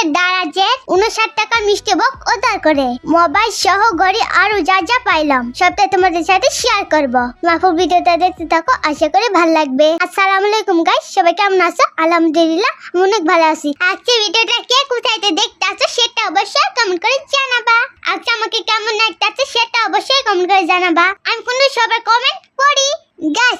হচ্ছে দারাজের উনষাট টাকা মিষ্টি বক অর্ডার করে। মোবাইল সহ ঘড়ি আরও যা যা পাইলাম, সবটা তোমাদের সাথে শেয়ার করব। মাফুর ভিডিওটা দেখতে থাকো, আশা করি ভালো লাগবে। আসসালামু আলাইকুম গাইস সবাই কেমন আছো? আলহামদুলিল্লাহ, আমি অনেক ভালো আছি। আজকে ভিডিওটা কে কোথায় দেখতে আছো সেটা অবশ্যই কমেন্ট করে জানাবা। আজকে আমাকে কেমন লাগতে আছে সেটা অবশ্যই কমেন্ট করে জানাবা। আমি কোনো সবাই কমেন্ট করি।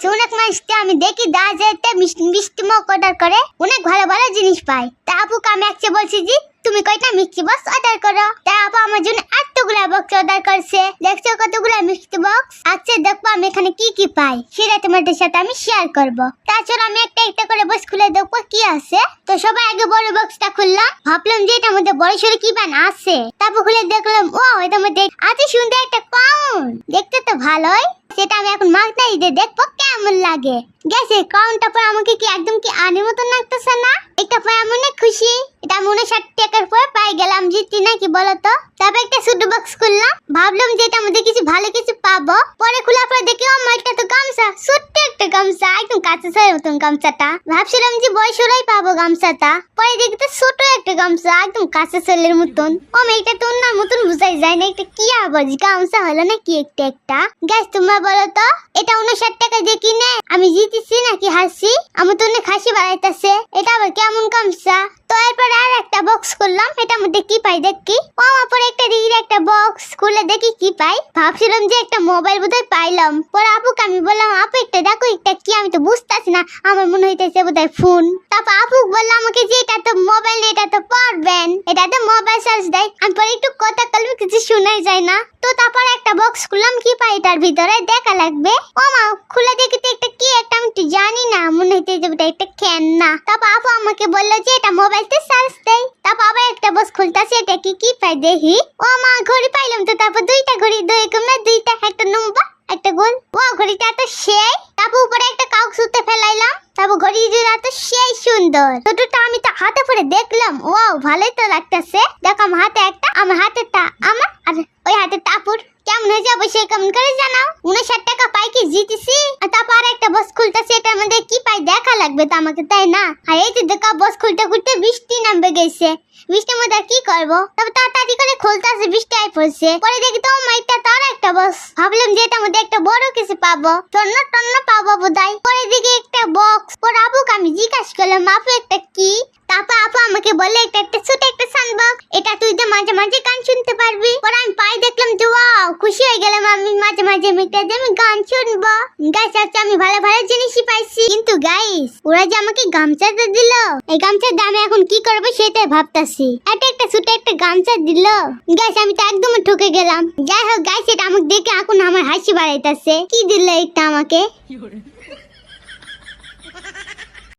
গাছ অনেক মানুষকে আমি দেখি দাঁড়াতে মিষ্টি মুখ অর্ডার করে, অনেক ভালো ভালো জিনিস পাই তা আপুকে আমি আজকে বলছি যে, তুমি কয়টা মিষ্টি বক্স অর্ডার করো? তা আপু আমার জন্য এতগুলা বক্স অর্ডার করছে। দেখছ কতগুলা মিষ্টি বক্স আচ্ছা দেখব আমি এখানে কি কি পাই। সেটা তোমাদের সাথে আমি শেয়ার করব। তাছাড়া আমি একটা একটা করে বক্স খুলে দেখব কি আছে। তো সবাই আগে বড় বক্সটা খুললাম। ভাবলাম যে এটার মধ্যে বড় সড়ো কি পান আছে। তারপর খুলে দেখলাম ও এটার মধ্যে আছে সুন্দর একটা কাউন দেখতে তো ভালোই। সেটা আমি এখন মাখতে দিয়ে দেখব কেমন লাগে। গেছে কাউন্টটা পর আমাকে কি একদম কি আনের মতন লাগতেছে না? এটা পর আমি অনেক খুশি। এটা আমি উনষাট টাকার পর পাই গেলাম জিতি নাকি বলো তো? তারপর একটা ছোট বক্স খুললাম। ভাবলাম যে এটার মধ্যে কিছু ভালো কিছু পাবো। পরে খোলার পর দেখি আমার একটা তো গামছা। ছোট্ট একটা গামছা, একদম কাছে সারের মতন গামছাটা। ভাবছিলাম যে বয়স বয়সরাই পাবো গামছাটা। পরে দেখি তো ছোট একটা গামছা, একদম কাছে সেলের মতন। ও এটা তো অন্য মতন বুঝাই একটা কি আবার গামছা হলো নাকি একটা একটা? গ্যাস তোমরা বলো তো, এটা উনষাট টাকা দিয়ে কিনে আমি জিতেছি নাকি হাসি আমি তো অনেক হাসি বাড়াইতেছে। এটা আবার কেমন গামছা? তো এরপর আর একটা বক্স করলাম এটার মধ্যে কি পাই দেখি? আমার পরে একটা দিদির একটা বক্স খুলে দেখি কি পাই? ভাবছিলাম যে একটা মোবাইল বোধহয় পাইলাম। পরে আপুকে আমি বললাম, আপু, একটা দেখো, একটা কি? আমি তো বুঝতেছি না। আমার মনে হইতেছে বোধহয় ফোন তারপর আপু বললাম আমাকে যে এটা তো মোবাইল এটা তো পারবেন। এটা তো মোবাইল চার্জ দেয়। আমি পরে একটু কথা কালবে কিছু শোনাই যায় না। তো তারপর একটা বক্স খুললাম। কি পাই এটার ভিতরে? দেখা লাগবে। ও মা খুলে দেখি তো একটা তো জানি না, মনে হইতেছে ওটা একটা ক্যান না। তারপর আপু আমাকে বলল যে এটা মোবাইলতে চার্জ দেয় তারপর আবার একটা বক্স খুলতেছে এটা কি কি পাই দেখি? ও মা, ঘড়ি পাইলাম তো, তারপর দুইটা ঘড়ি, দুই কমে দুইটা, একটা নম্বর একটা গোল ও, ঘড়িটা তো সেই। তারপর উপরে একটা কাউক সুতে ফেলাইলাম। তারপর ঘড়ি জোড়া তো সেই সুন্দর। ছোটটা আমি তো হাতে পরে দেখলাম। ওয়াও, ভালোই তো লাগতেছে। দেখো, আমার হাতে একটা, আমার হাতেরটা আমার, আর ওই হাতে টাপুর কেমন অবশ্যই কমেন্ট করে জানাও? উনষাট টাকা পাই কি জিতেছি? তারপর আর একটা বস খুলতেছে এটার মধ্যে কি পাই দেখা লাগবে তো আমাকে, তাই না? আর এই যে দেখা বস খুলতে খুলতে বৃষ্টি নামবে গেছে। বৃষ্টির মধ্যে কি করব? তবে তাড়াতাড়ি করে খুলতেছে বৃষ্টি আই পড়ছে। পরে দেখি তো মাইটা তার একটা বস ভাবলাম যে এটার মধ্যে একটা বড় কিছু পাবো। টন্ন টন্ন পাবো বোধহয়। পরে দেখি একটা বক্স পরে আপুকে আমি জিজ্ঞাসা করলাম, আপু একটা কি? তারপর আপু আমাকে বলে এটা একটা ছোট একটা সানবক্স এটা তুই তো মাঝে মাঝে গান শুনতে পারবি। পরে আমি পাই দেখলাম যে, ওয়াও, খুশি হয়ে গেলাম আমি, মাঝে মাঝে মিটার দিয়ে আমি গান শুনব। গাইস আজকে আমি ভালো ভালো জিনিসই পাইছি। কিন্তু গাইস ওরা যে আমাকে গামছাটা দিল, এই গামছার দামে এখন কি করব সেটাই ভাবতাছি। এটা একটা ছোট একটা গামছা দিল। গাইস আমি তো একদম ঠকে গেলাম। যাই হোক গাইস এটা আমাকে দেখে এখন আমার হাসি বাড়াইতাছে। কি দিল এটা আমাকে?